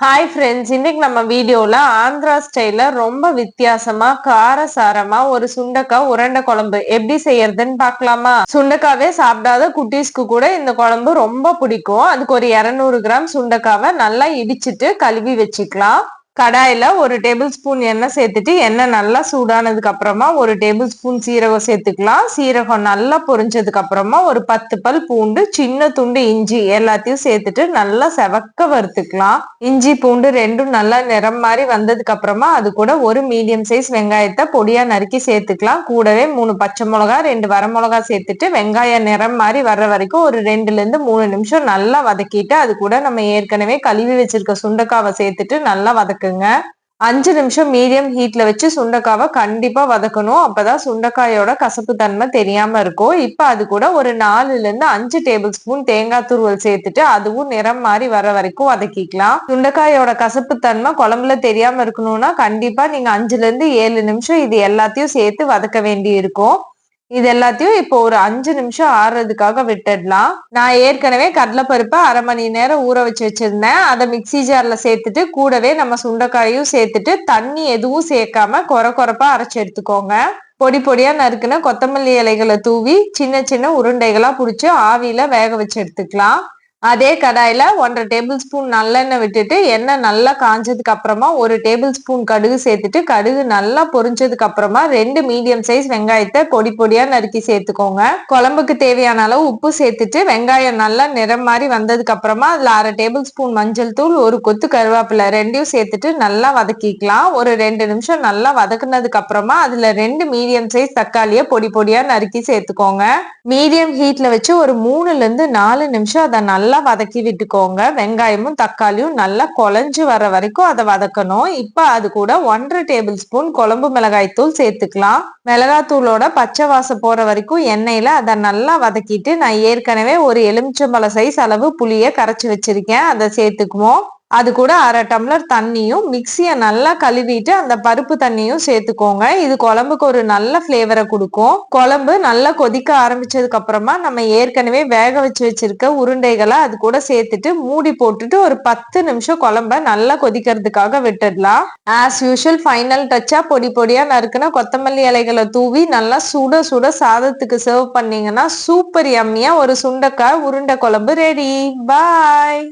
Hi friends இன்னைக்கு நம்ம வீடியோல ஆந்திரா ஸ்டைல்ல ரொம்ப வித்தியாசமா காரசாரமா ஒரு சுண்டக்காய் உருண்டை குழம்பு. எப்படி செய்யறதுன்னு பார்க்கலாமா? சுண்டக்காவே சாப்பிடாத குட்டீஸ்க்கு கூட இந்த குழம்பு ரொம்ப பிடிக்கும். அதுக்கு ஒரு இருநூறு கிராம் சுண்டக்காவை நல்லா இடிச்சிட்டு கழுவி வச்சுக்கலாம். கடாயில் ஒரு டேபிள் ஸ்பூன் எண்ணெய் சேர்த்துட்டு எண்ணெய் நல்லா சூடானதுக்கு அப்புறமா ஒரு டேபிள் ஸ்பூன் சீரகம் சேர்த்துக்கலாம். சீரகம் நல்லா பொரிஞ்சதுக்கு அப்புறமா ஒரு பத்து பல் பூண்டு சின்ன துண்டு இஞ்சி எல்லாத்தையும் சேர்த்துட்டு நல்லா செவக்க வறுத்துக்கலாம். இஞ்சி பூண்டு ரெண்டும் நல்லா நிறம் மாதிரி வந்ததுக்கு அப்புறமா அது கூட ஒரு மீடியம் சைஸ் வெங்காயத்தை பொடியா நறுக்கி சேர்த்துக்கலாம். கூடவே மூணு பச்சை மிளகா ரெண்டு வர மிளகா சேர்த்துட்டு வெங்காயம் நிறம் மாதிரி வர்ற வரைக்கும் ஒரு ரெண்டுல இருந்து மூணு நிமிஷம் நல்லா வதக்கிட்டு அது கூட நம்ம ஏற்கனவே கழுவி வச்சிருக்க சுண்டக்காவை சேர்த்துட்டு நல்லா வதக்கு வதக்குங்க அஞ்சு நிமிஷம் மீடியம் ஹீட்ல வச்சு சுண்டக்காவை கண்டிப்பா வதக்கணும். அப்பதான் சுண்டக்காயோட கசப்பு தன்மை தெரியாம இருக்கும். இப்ப அது கூட ஒரு நாலுல இருந்து அஞ்சு டேபிள் ஸ்பூன் தேங்காய் துருவல் சேர்த்துட்டு அதுவும் நிறம் மாறி வர வரைக்கும் வதக்கிக்கலாம். சுண்டக்காயோட கசப்பு தன்மை குழம்புல தெரியாம இருக்கணும்னா கண்டிப்பா நீங்க அஞ்சுல இருந்து ஏழு நிமிஷம் இது எல்லாத்தையும் சேர்த்து வதக்க வேண்டி இருக்கும் இது எல்லாத்தையும் இப்போ ஒரு அஞ்சு நிமிஷம் ஆறுறதுக்காக விட்டுடலாம். நான் ஏற்கனவே கடலைப்பருப்பை அரை மணி நேரம் ஊற வச்சு வச்சிருந்தேன். அதை மிக்சி ஜார்ல சேர்த்துட்டு கூடவே நம்ம சுண்டைக்காயும் சேர்த்துட்டு தண்ணி எதுவும் சேர்க்காம குறை குறைப்பா அரைச்சி எடுத்துக்கோங்க. பொடி பொடியா நறுக்குன கொத்தமல்லி இலைகளை தூவி சின்ன சின்ன உருண்டைகளா புடிச்சு ஆவியில வேக வச்சு எடுத்துக்கலாம். அதே கடாயில ஒன்றரை டேபிள் ஸ்பூன் நல்லெண்ணெய் விட்டுட்டு எண்ணெய் நல்லா காஞ்சதுக்கு அப்புறமா ஒரு டேபிள் ஸ்பூன் கடுகு சேர்த்துட்டு கடுகு நல்லா பொரிஞ்சதுக்கு அப்புறமா ரெண்டு மீடியம் சைஸ் வெங்காயத்தை பொடி பொடியா நறுக்கி சேர்த்துக்கோங்க. குழம்புக்கு தேவையான அளவு உப்பு சேர்த்துட்டு வெங்காயம் நல்லா நிறம் மாதிரி வந்ததுக்கு அப்புறமா அதுல அரை டேபிள் ஸ்பூன் மஞ்சள் தூள் ஒரு கொத்து கருவேப்பிலை ரெண்டையும் சேர்த்துட்டு நல்லா வதக்கிக்கலாம். ஒரு ரெண்டு நிமிஷம் நல்லா வதக்குனதுக்கு அப்புறமா அதுல ரெண்டு மீடியம் சைஸ் தக்காளிய பொடி பொடியா நறுக்கி சேர்த்துக்கோங்க. மீடியம் ஹீட்ல வச்சு ஒரு மூணுல இருந்து நாலு நிமிஷம் அதை நல்லா நல்லா வதக்கி விட்டுக்கோங்க. வெங்காயமும் தக்காளியும் நல்லா குழஞ்சு வர வரைக்கும் அதை வதக்கணும். இப்போ அது கூட ஒன்றரை டேபிள் ஸ்பூன் குழம்பு மிளகாய் தூள் சேர்த்துக்கலாம். மிளகாத்தூளோட பச்சை வாசம் போற வரைக்கும் எண்ணெயில அதை நல்லா வதக்கிட்டு நான் ஏற்கனவே ஒரு எலுமிச்சம்பழ சைஸ் அளவு புளிய கரைச்சி வச்சிருக்கேன். அதை சேர்த்துக்குவோம். அது கூட அரை டம்ளர் தண்ணியும் மிக்சியை நல்லா கழுவிட்டு அந்த பருப்பு தண்ணியும் சேர்த்துக்கோங்க. இது குழம்புக்கு ஒரு நல்ல ஃப்ளேவரை கொடுக்கும். குழம்பு நல்லா கொதிக்க ஆரம்பிச்சதுக்கு அப்புறமா நம்ம ஏற்கனவே வேக வச்சு வச்சிருக்க உருண்டைகளை அது கூட சேர்த்துட்டு மூடி போட்டுட்டு ஒரு பத்து நிமிஷம் குழம்ப நல்லா கொதிக்கிறதுக்காக விட்டுடலாம். ஆஸ் யூஷுவல் ஃபைனல் டச்சா பொடி பொடியா நறுக்குன கொத்தமல்லி இலைகளை தூவி நல்லா சுட சுட சாதத்துக்கு சர்வ் பண்ணீங்கன்னா சூப்பர் எம்மியா ஒரு சுண்டக்காய் உருண்டை குழம்பு ரெடி பாய்